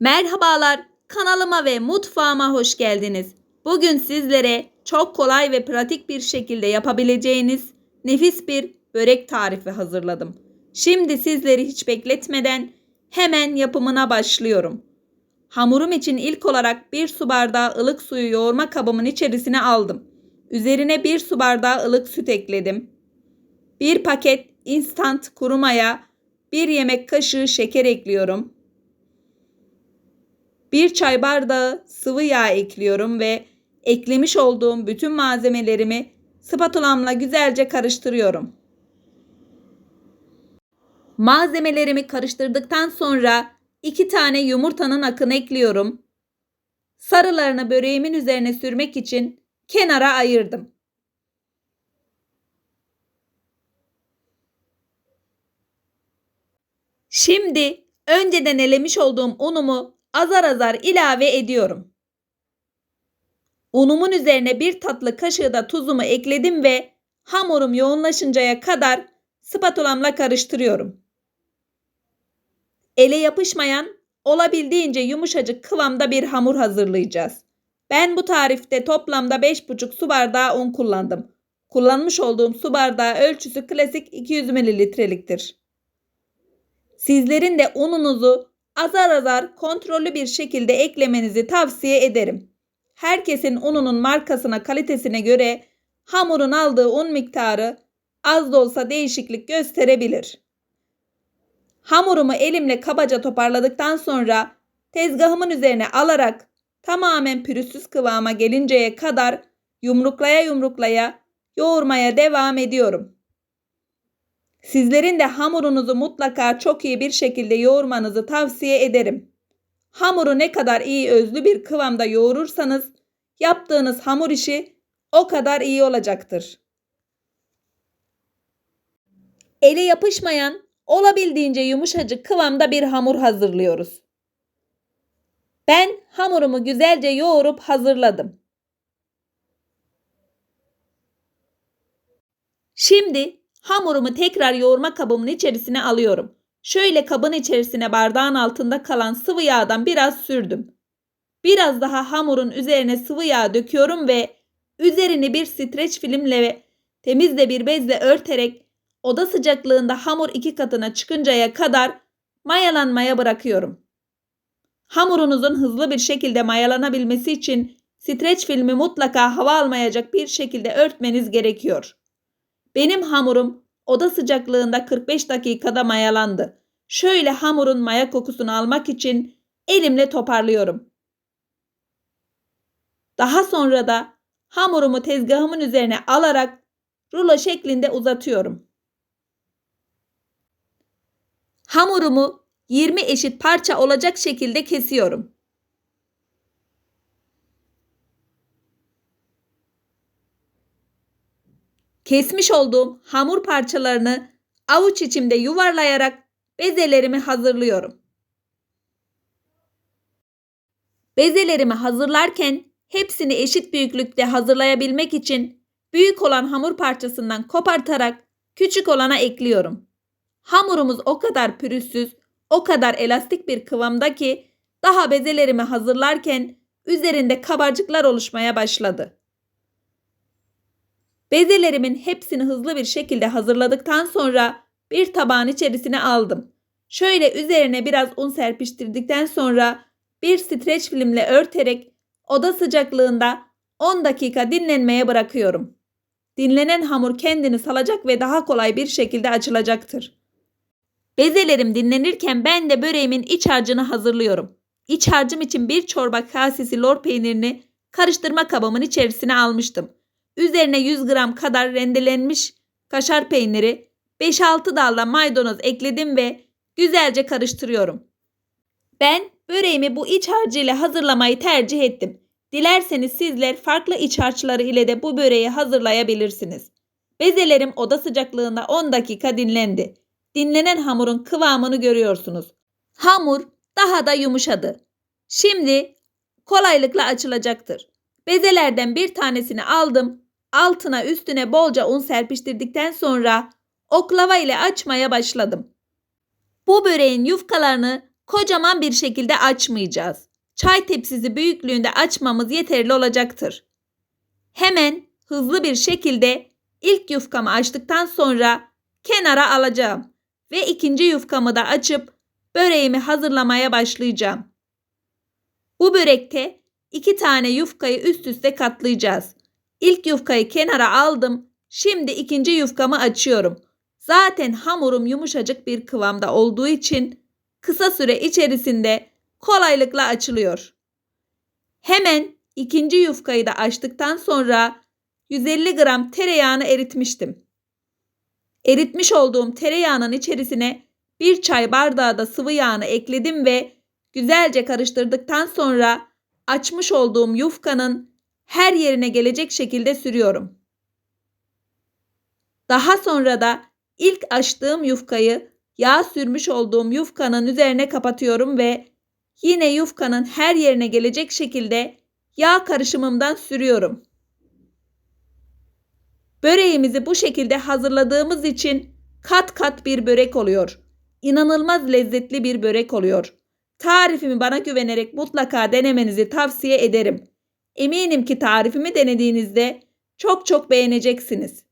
Merhabalar, kanalıma ve mutfağıma hoş geldiniz. Bugün sizlere çok kolay ve pratik bir şekilde yapabileceğiniz nefis bir börek tarifi hazırladım. Şimdi sizleri hiç bekletmeden hemen yapımına başlıyorum. Hamurum için ilk olarak bir su bardağı ılık suyu yoğurma kabımın içerisine aldım. Üzerine bir su bardağı ılık süt ekledim. Bir paket instant kuru maya, bir yemek kaşığı şeker ekliyorum. Bir çay bardağı sıvı yağ ekliyorum ve eklemiş olduğum bütün malzemelerimi spatulamla güzelce karıştırıyorum. Malzemelerimi karıştırdıktan sonra iki tane yumurtanın akını ekliyorum. Sarılarını böreğimin üzerine sürmek için kenara ayırdım. Şimdi önceden elemiş olduğum unumu azar azar ilave ediyorum. Unumun üzerine bir tatlı kaşığı da tuzumu ekledim ve hamurum yoğunlaşıncaya kadar spatulamla karıştırıyorum. Ele yapışmayan, olabildiğince yumuşacık kıvamda bir hamur hazırlayacağız. Ben bu tarifte toplamda 5,5 su bardağı un kullandım. Kullanmış olduğum su bardağı ölçüsü klasik 200 mililitreliktir. Sizlerin de ununuzu azar azar kontrollü bir şekilde eklemenizi tavsiye ederim. Herkesin ununun markasına kalitesine göre hamurun aldığı un miktarı az da olsa değişiklik gösterebilir. Hamurumu elimle kabaca toparladıktan sonra tezgahımın üzerine alarak tamamen pürüzsüz kıvama gelinceye kadar yumruklaya yumruklaya yoğurmaya devam ediyorum. Sizlerin de hamurunuzu mutlaka çok iyi bir şekilde yoğurmanızı tavsiye ederim. Hamuru ne kadar iyi özlü bir kıvamda yoğurursanız yaptığınız hamur işi o kadar iyi olacaktır. Ele yapışmayan, olabildiğince yumuşacık kıvamda bir hamur hazırlıyoruz. Ben hamurumu güzelce yoğurup hazırladım. Şimdi hamurumu tekrar yoğurma kabımın içerisine alıyorum. Şöyle kabın içerisine bardağın altında kalan sıvı yağdan biraz sürdüm. Biraz daha hamurun üzerine sıvı yağ döküyorum ve üzerini bir streç filmle ve temiz de bir bezle örterek oda sıcaklığında hamur iki katına çıkıncaya kadar mayalanmaya bırakıyorum. Hamurunuzun hızlı bir şekilde mayalanabilmesi için streç filmi mutlaka hava almayacak bir şekilde örtmeniz gerekiyor. Benim hamurum oda sıcaklığında 45 dakikada mayalandı. Şöyle hamurun maya kokusunu almak için elimle toparlıyorum. Daha sonra da hamurumu tezgahımın üzerine alarak rulo şeklinde uzatıyorum. Hamurumu 20 eşit parça olacak şekilde kesiyorum. Kesmiş olduğum hamur parçalarını avuç içimde yuvarlayarak bezelerimi hazırlıyorum. Bezelerimi hazırlarken hepsini eşit büyüklükte hazırlayabilmek için büyük olan hamur parçasından kopartarak küçük olana ekliyorum. Hamurumuz o kadar pürüzsüz, o kadar elastik bir kıvamda ki daha bezelerimi hazırlarken üzerinde kabarcıklar oluşmaya başladı. Bezelerimin hepsini hızlı bir şekilde hazırladıktan sonra bir tabağın içerisine aldım. Şöyle üzerine biraz un serpiştirdikten sonra bir streç filmle örterek oda sıcaklığında 10 dakika dinlenmeye bırakıyorum. Dinlenen hamur kendini salacak ve daha kolay bir şekilde açılacaktır. Bezelerim dinlenirken ben de böreğimin iç harcını hazırlıyorum. İç harcım için bir çorba kasesi lor peynirini karıştırma kabımın içerisine almıştım. Üzerine 100 gram kadar rendelenmiş kaşar peyniri, 5-6 dalda maydanoz ekledim ve güzelce karıştırıyorum. Ben böreğimi bu iç harcı ile hazırlamayı tercih ettim. Dilerseniz sizler farklı iç harçları ile de bu böreği hazırlayabilirsiniz. Bezelerim oda sıcaklığında 10 dakika dinlendi. Dinlenen hamurun kıvamını görüyorsunuz. Hamur daha da yumuşadı. Şimdi kolaylıkla açılacaktır. Bezelerden bir tanesini aldım. Altına üstüne bolca un serpiştirdikten sonra oklava ile açmaya başladım. Bu böreğin yufkalarını kocaman bir şekilde açmayacağız. Çay tepsisi büyüklüğünde açmamız yeterli olacaktır. Hemen hızlı bir şekilde ilk yufkamı açtıktan sonra kenara alacağım ve ikinci yufkamı da açıp böreğimi hazırlamaya başlayacağım. Bu börekte iki tane yufkayı üst üste katlayacağız. İlk yufkayı kenara aldım. Şimdi ikinci yufkamı açıyorum. Zaten hamurum yumuşacık bir kıvamda olduğu için kısa süre içerisinde kolaylıkla açılıyor. Hemen ikinci yufkayı da açtıktan sonra 150 gram tereyağını eritmiştim. Eritmiş olduğum tereyağının içerisine bir çay bardağı da sıvı yağını ekledim ve güzelce karıştırdıktan sonra açmış olduğum yufkanın her yerine gelecek şekilde sürüyorum. Daha sonra da ilk açtığım yufkayı yağ sürmüş olduğum yufkanın üzerine kapatıyorum ve yine yufkanın her yerine gelecek şekilde yağ karışımımdan sürüyorum. Böreğimizi bu şekilde hazırladığımız için kat kat bir börek oluyor. İnanılmaz lezzetli bir börek oluyor. Tarifimi bana güvenerek mutlaka denemenizi tavsiye ederim. Eminim ki tarifimi denediğinizde çok çok beğeneceksiniz.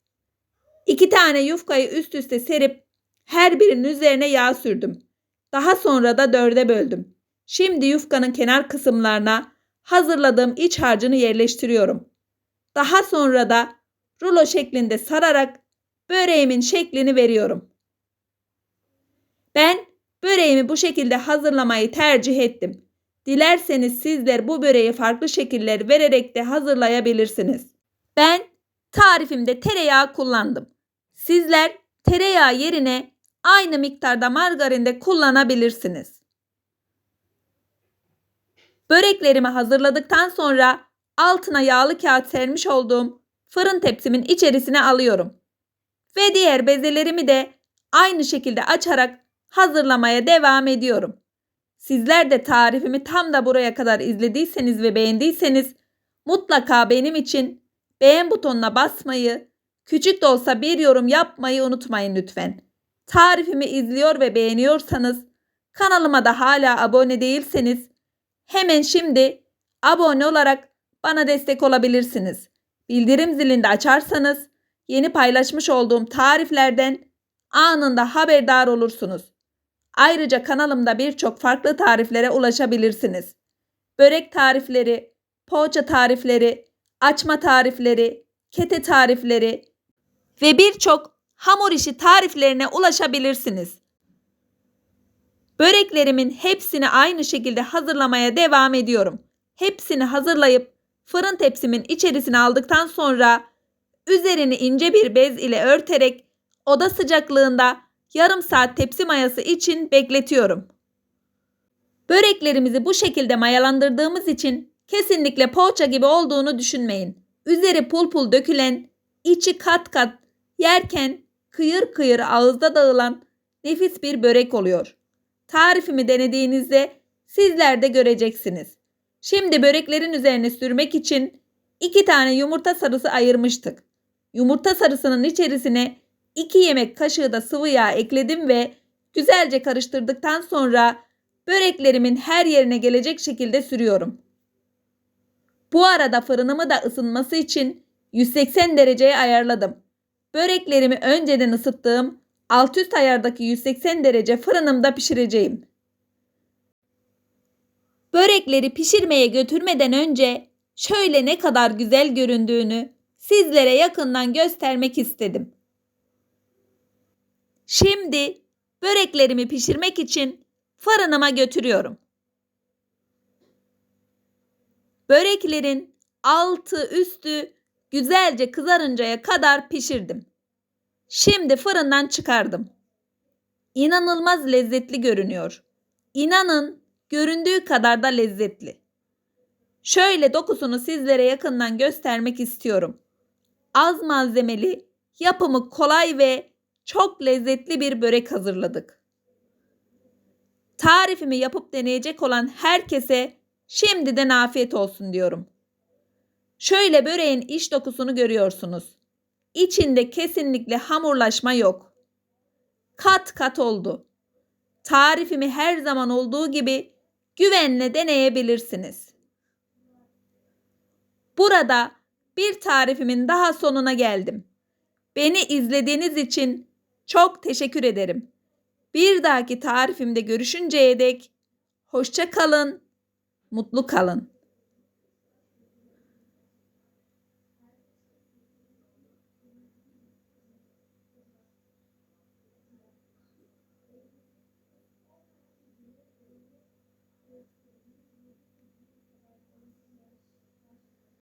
İki tane yufkayı üst üste serip her birinin üzerine yağ sürdüm. Daha sonra da dörde böldüm. Şimdi yufkanın kenar kısımlarına hazırladığım iç harcını yerleştiriyorum. Daha sonra da rulo şeklinde sararak böreğimin şeklini veriyorum. Ben böreğimi bu şekilde hazırlamayı tercih ettim. Dilerseniz sizler bu böreği farklı şekiller vererek de hazırlayabilirsiniz. Ben tarifimde tereyağı kullandım. Sizler tereyağı yerine aynı miktarda margarin de kullanabilirsiniz. Böreklerimi hazırladıktan sonra altına yağlı kağıt sermiş olduğum fırın tepsimin içerisine alıyorum. Ve diğer bezelerimi de aynı şekilde açarak hazırlamaya devam ediyorum. Sizler de tarifimi tam da buraya kadar izlediyseniz ve beğendiyseniz mutlaka benim için beğen butonuna basmayı, küçük de olsa bir yorum yapmayı unutmayın lütfen. Tarifimi izliyor ve beğeniyorsanız kanalıma da hala abone değilseniz hemen şimdi abone olarak bana destek olabilirsiniz. Bildirim zilini açarsanız yeni paylaşmış olduğum tariflerden anında haberdar olursunuz. Ayrıca kanalımda birçok farklı tariflere ulaşabilirsiniz. Börek tarifleri, poğaça tarifleri, açma tarifleri, kete tarifleri ve birçok hamur işi tariflerine ulaşabilirsiniz. Böreklerimin hepsini aynı şekilde hazırlamaya devam ediyorum. Hepsini hazırlayıp fırın tepsimin içerisine aldıktan sonra üzerini ince bir bez ile örterek oda sıcaklığında yarım saat tepsi mayası için bekletiyorum. Böreklerimizi bu şekilde mayalandırdığımız için kesinlikle poğaça gibi olduğunu düşünmeyin. Üzeri pul pul dökülen, içi kat kat yerken kıyır kıyır ağızda dağılan nefis bir börek oluyor. Tarifimi denediğinizde sizler de göreceksiniz. Şimdi böreklerin üzerine sürmek için iki tane yumurta sarısı ayırmıştık. Yumurta sarısının içerisine 2 yemek kaşığı da sıvı yağ ekledim ve güzelce karıştırdıktan sonra böreklerimin her yerine gelecek şekilde sürüyorum. Bu arada fırınımı da ısınması için 180 dereceye ayarladım. Böreklerimi önceden ısıttığım alt üst ayardaki 180 derece fırınımda pişireceğim. Börekleri pişirmeye götürmeden önce şöyle ne kadar güzel göründüğünü sizlere yakından göstermek istedim. Şimdi böreklerimi pişirmek için fırınıma götürüyorum. Böreklerin altı üstü güzelce kızarıncaya kadar pişirdim. Şimdi fırından çıkardım. İnanılmaz lezzetli görünüyor. İnanın göründüğü kadar da lezzetli. Şöyle dokusunu sizlere yakından göstermek istiyorum. Az malzemeli, yapımı kolay ve çok lezzetli bir börek hazırladık. Tarifimi yapıp deneyecek olan herkese şimdiden afiyet olsun diyorum. Şöyle böreğin iç dokusunu görüyorsunuz. İçinde kesinlikle hamurlaşma yok. Kat kat oldu. tarifimi her zaman olduğu gibi güvenle deneyebilirsiniz. Burada bir tarifimin daha sonuna geldim. Beni izlediğiniz için çok teşekkür ederim. Bir dahaki tarifimde görüşünceye dek hoşça kalın, mutlu kalın.